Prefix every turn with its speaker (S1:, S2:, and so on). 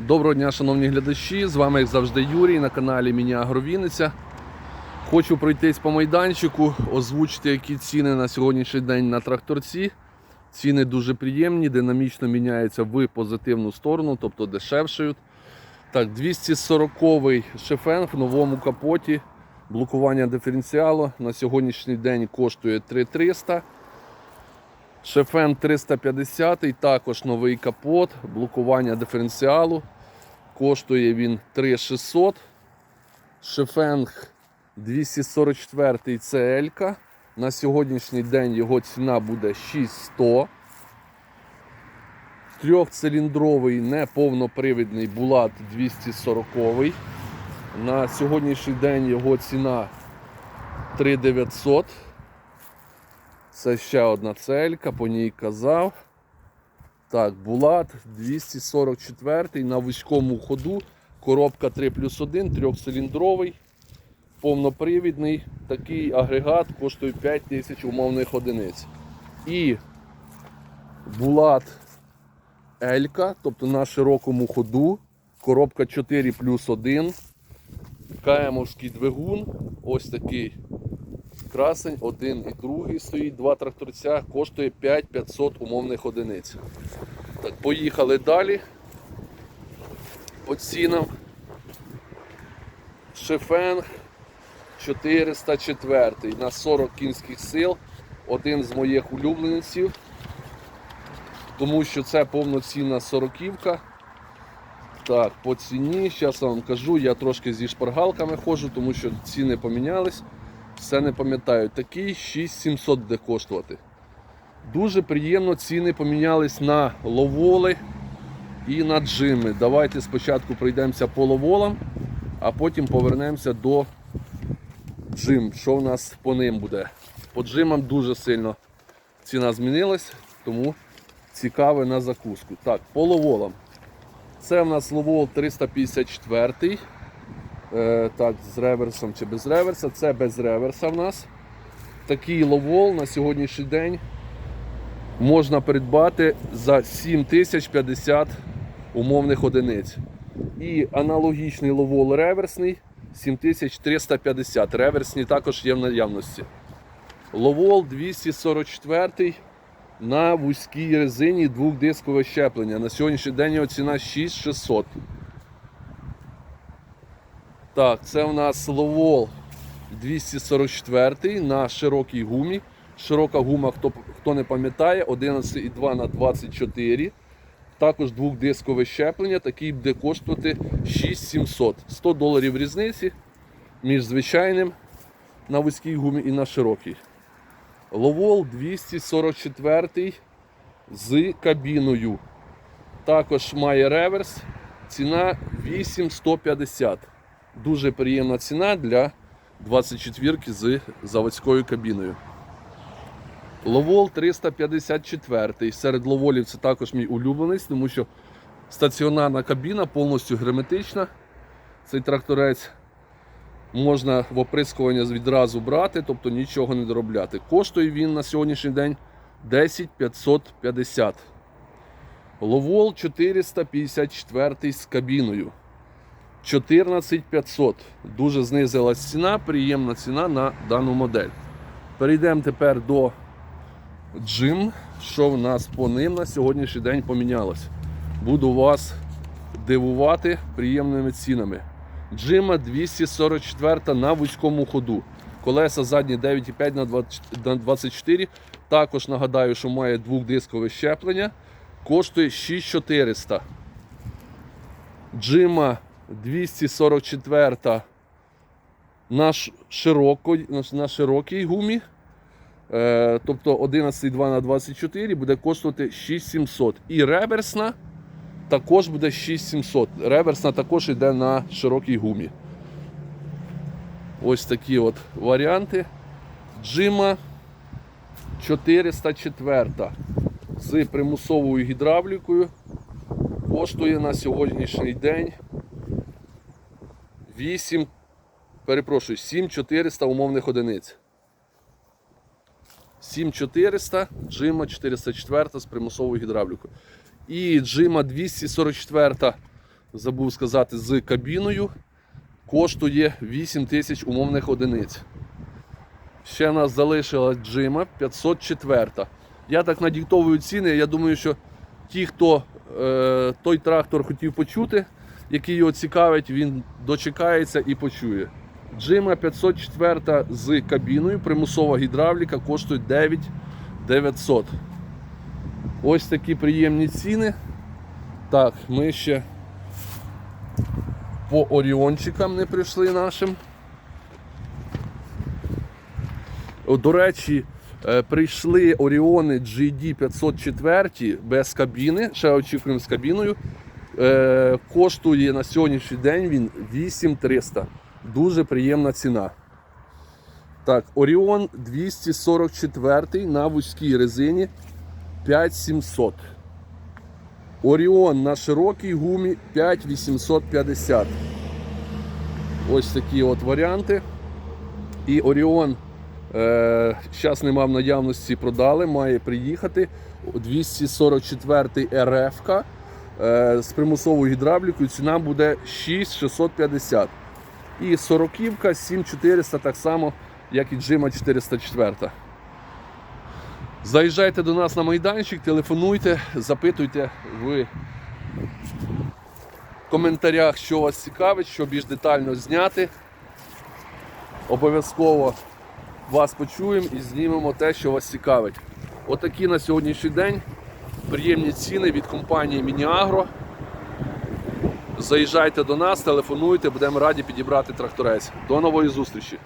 S1: Доброго дня, шановні глядачі! З вами, як завжди, Юрій на каналі Міні Агровіниця. Хочу пройтись по майданчику, озвучити, які ціни на сьогоднішній день на тракторці. Ціни дуже приємні, динамічно міняються в позитивну сторону, тобто дешевшають. Так, 240-й шефен в новому капоті. Блокування диференціалу на сьогоднішній день коштує 3300. Шефен 350, також новий капот, блокування диференціалу. Коштує він 3600. Шефенг 244 CL. На сьогоднішній день його ціна буде 6100. Трьохциліндровий неповнопривідний Булат 240. На сьогоднішній день його ціна 3900. Це ще одна целька, по ній казав. Так, Булат 244 на вузькому ходу. Коробка 3 плюс 1, трьохциліндровий, повнопривідний. Такий агрегат коштує 5 тисяч умовних одиниць. І Булат Елька, тобто на широкому ходу. Коробка 4 плюс 1. КМовський двигун. Ось такий красень, один і другий стоїть, два тракторця, коштує 5500 умовних одиниць. Так, поїхали далі. По цінам. Шефенг 404 на 40 кінських сил. Один з моїх улюбленців. Тому що це повноцінна сороківка. Так, по ціні, зараз вам кажу, я трошки зі шпаргалками ходжу, тому що ціни помінялись. Все не пам'ятаю. Такий 6700 буде коштувати. Дуже приємно ціни помінялись на ловоли і на джими. Давайте спочатку пройдемося по ловолам, а потім повернемося до джим. Що в нас по ним буде? По джимам дуже сильно ціна змінилась, тому цікаве на закуску. Так, по ловолам. Це в нас ловол 354. Е, так, з реверсом чи без реверса. Це без реверса в нас. Такий ловол на сьогоднішній день можна придбати за 7050 умовних одиниць. І аналогічний ловол реверсний 7350. Реверсні також є в наявності. Ловол 244 на вузькій резині двохдискове щеплення. На сьогоднішній день його ціна 6600. Так, це у нас ловол 244 на широкій гумі. Широка гума, хто, хто не пам'ятає, 11,2 на 24. Також двохдискове щеплення, такий буде коштувати 6700. 100 доларів різниці між звичайним на вузькій гумі і на широкій. Ловол 244 з кабіною. Також має реверс. Ціна 8150. Дуже приємна ціна для 24 ки з заводською кабіною. Ловол 354. Серед ловолів це також мій улюблений, тому що стаціонарна кабіна повністю герметична. Цей тракторець можна в оприскування відразу брати, тобто нічого не доробляти. Коштує він на сьогоднішній день 10 550. Ловол 454 з кабіною. 14500. Дуже знизилась ціна, приємна ціна на дану модель. Перейдемо тепер до джим, що в нас по ним на сьогоднішній день помінялось. Буду вас дивувати приємними цінами. Джима 244 на вузькому ходу. Колеса задні 9,5 на 20 на 24. Також нагадаю, що має двохдискове щеплення. Коштує 6400. Джима 244 на, ш- широкій, на, на широкій гумі. Е, тобто 11,2 на 24 буде коштувати 6700. І реверсна також буде 6700. Реверсна також йде на широкій гумі. Ось такі от варіанти. Джима 404 з примусовою гідравлікою. Коштує на сьогоднішній день 8, перепрошую, 7400 умовних одиниць. 7400, джима 404 з примусовою гідравлікою. І джима 244 забув сказати, з кабіною коштує 8 тисяч умовних одиниць. Ще нас залишила джима 504. Я так надіктовую ціни. Я думаю, що ті, хто е, той трактор хотів почути, який його цікавить, він дочекається і почує. Джима 504 з кабіною, примусова гідравліка коштує 9 900. Ось такі приємні ціни. Так, ми ще по оріончикам не прийшли нашим. До речі, е, прийшли Оріони GD 504 без кабіни. Ще очікуємо з кабіною. Е, Коштує на сьогоднішній день він 8300. Дуже приємна ціна. Так, Оріон 244 на вузькій резині 5700. Оріон на широкій гумі 5850. Ось такі от варіанти. І Оріон зараз нема в наявності, продали, має приїхати. 244 РФ е, з примусовою гідравлікою. Ціна буде 6650. І 40 7400 так само, як і Джима 404. Заїжджайте до нас на майданчик, телефонуйте, запитуйте в коментарях, що вас цікавить, що більш детально зняти. Обов'язково вас почуємо і знімемо те, що вас цікавить. Отакі на сьогоднішній день приємні ціни від компанії Мініагро. Заїжджайте до нас, телефонуйте, будемо раді підібрати тракторець. До нової зустрічі!